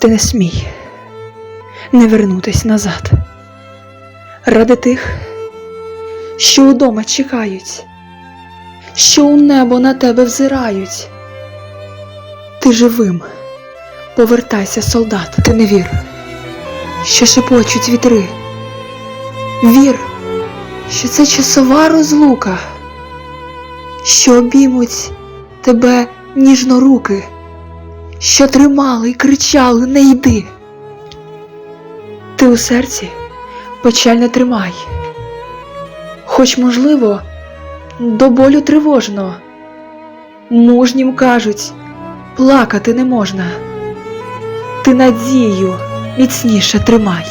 Ти не смій не вернутись назад. Ради тих, що удома чекають, що у небо на тебе взирають. Ти живим, повертайся, солдат, ти не вір, що шепочуть вітри. Вір, що це часова розлука, що обіймуть тебе ніжно руки, що тримали і кричали не йди. Ти у серці печаль не тримай, хоч, можливо, до болю тривожно. Мужнім кажуть, плакати не можна. Ти надію міцніше тримай.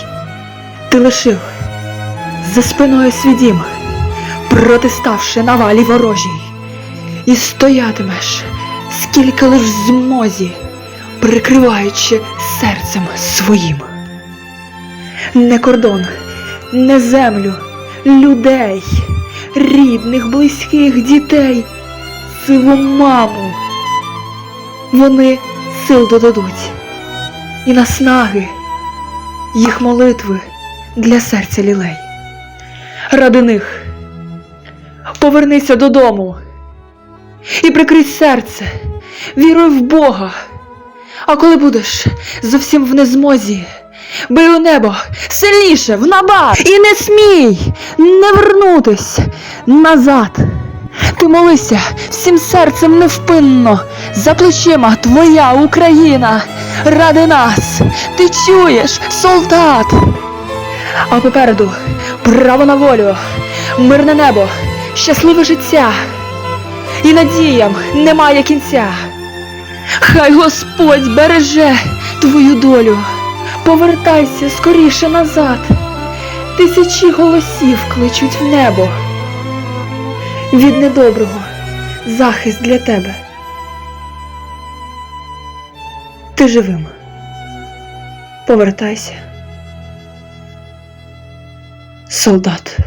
Ти лишив за спиною свій дім, протиставши навалі ворожій, і стоятимеш, скільки лиш змозі, прикриваючи серцем своїм. Не кордон, не землю, людей, рідних, близьких дітей, сиву маму. Вони сил додадуть, і наснаги, їх молитви для серця лілей. Ради них повернися додому і прикрий серце, віруй в Бога. А коли будеш зовсім в незмозі, бий у небо сильніше в набат і не смій не вернутись назад. Ти молися всім серцем невпинно, за плечима твоя Україна, ради нас, ти чуєш, солдат. А попереду право на волю, мирне небо, щасливе життя, і надіям немає кінця. Хай Господь береже твою долю, повертайся скоріше назад. Тисячі голосів кличуть в небо. Від недоброго захист для тебе. Ти живим. Повертайся. Солдат.